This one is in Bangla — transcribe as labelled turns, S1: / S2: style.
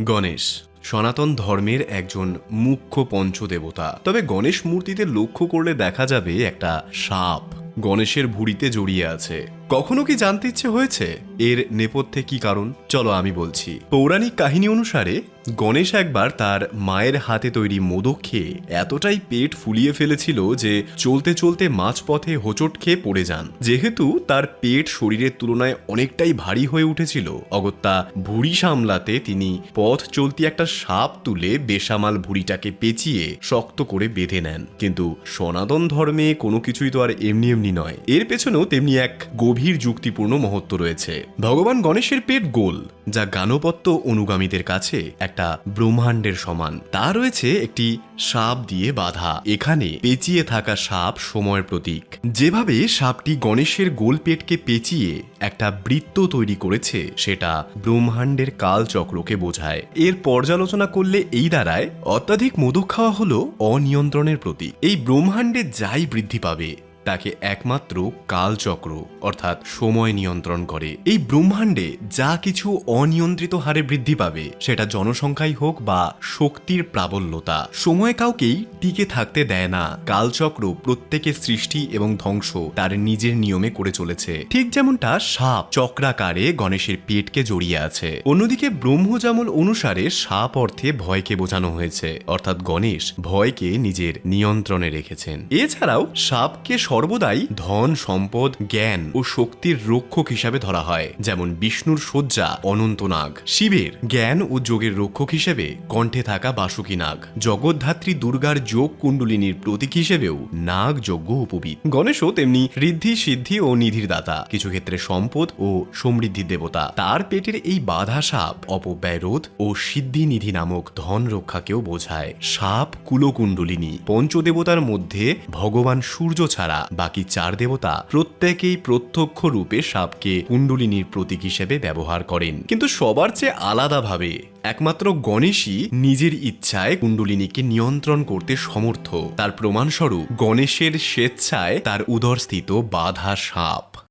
S1: গণেশ, সনাতন ধর্মের একজন মুখ্য পঞ্চদেবতা। তবে গণেশ মূর্তিতে লক্ষ্য করলে দেখা যাবে একটা সাপ। গণেশের ভুঁড়িতে জড়িয়ে আছে। কখনো কি জানতে ইচ্ছে হয়েছে? এর নেপথ্যে কি কারণ? চলো আমি বলছি। পৌরাণিক কাহিনী অনুসারে, গণেশ একবার তার মায়ের হাতে তৈরি মোদক খেয়ে এতটাই পেট ফুলিয়ে ফেলেছিল যে চলতে চলতে মাঝপথে হোঁচট খেয়ে পড়ে যান। যেহেতু তার পেট শরীরের তুলনায় অনেকটাই ভারী হয়ে উঠেছিল, অগত্যা ভুঁড়ি সামলাতে তিনি পথ চলতি একটা সাপ তুলে বেসামাল ভুঁড়িটাকে পেঁচিয়ে শক্ত করে বেঁধে নেন। কিন্তু সনাতন ধর্মে কোনো কিছুই তো আর এমনি এমনি নয়। এর পেছনেও তেমনি এক গভীর যুক্তিপূর্ণ মহত্ব রয়েছে। ভগবান গণেশের পেট গোল, যা গানপত্য অনুগামীদের কাছে একটা ব্রহ্মাণ্ডের সমান। তা রয়েছে একটি সাপ দিয়ে বাঁধা। এখানে পেঁচিয়ে থাকা সাপ সময়ের প্রতীক। যেভাবে সাপটি গণেশের গোল পেটকে পেঁচিয়ে একটা বৃত্ত তৈরি করেছে, সেটা ব্রহ্মাণ্ডের কালচক্রকে বোঝায়। এর পর্যালোচনা করলে এই দ্বারায় অত্যাধিক মধু খাওয়া হলো অনিয়ন্ত্রণের প্রতীক। এই ব্রহ্মাণ্ডে যাই বৃদ্ধি পাবে তাকে একমাত্র কালচক্র, অর্থাৎ সময় নিয়ন্ত্রণ করে। এই ব্রহ্মাণ্ডে যা কিছু অনিয়ন্ত্রিত হারে বৃদ্ধি পাবে, সেটা জনসংখ্যাই হোক বা শক্তির প্রাবল্যতা। সময় কাউকেই টিকে থাকতে দেয় না। কালচক্র প্রত্যেকের সৃষ্টি এবং ধ্বংস তার নিজের নিয়মে করে চলেছে। ঠিক যেমনটা সাপ চক্রাকারে গণেশের পেটকে জড়িয়ে আছে। অন্যদিকে ব্রহ্মজামল অনুসারে সাপ অর্থে ভয়কে বোঝানো হয়েছে, অর্থাৎ গণেশ ভয়কে নিজের নিয়ন্ত্রণে রেখেছেন। এছাড়াও সাপকে সর্বদাই ধন, সম্পদ, জ্ঞান ও শক্তির রক্ষক হিসাবে ধরা হয়। যেমন বিষ্ণুর শয্যা অনন্তনাগ শিবের জ্ঞান ও যোগের রক্ষক হিসেবে কণ্ঠে থাকা বাসুকী নাগ। জগদ্ধাত্রী দুর্গার যোগ কুণ্ডলিনীর প্রতীক হিসেবেও নাগ যজ্ঞ উপবিদ গণেশও তেমনি ঋদ্ধি, সিদ্ধি ও নিধির দাতা। কিছু ক্ষেত্রে সম্পদ ও সমৃদ্ধির দেবতা। তার পেটের এই বাধা সাপ অপব্যয় রোধ ও সিদ্ধি নিধি নামক ধন রক্ষাকেও বোঝায়। সাপ কুলকুণ্ডলিনী। পঞ্চদেবতার মধ্যে ভগবান সূর্য ছাড়া বাকি চার দেবতা প্রত্যেকেই প্রত্যক্ষ রূপে সাপকে কুণ্ডলিনীর প্রতীক হিসেবে ব্যবহার করেন। কিন্তু সবার চেয়ে আলাদাভাবে একমাত্র গণেশই নিজের ইচ্ছায় কুণ্ডলিনীকে নিয়ন্ত্রণ করতে সমর্থ। তার প্রমাণস্বরূপ গণেশের স্বেচ্ছায় তার উদরস্থিত বাধা সাপ।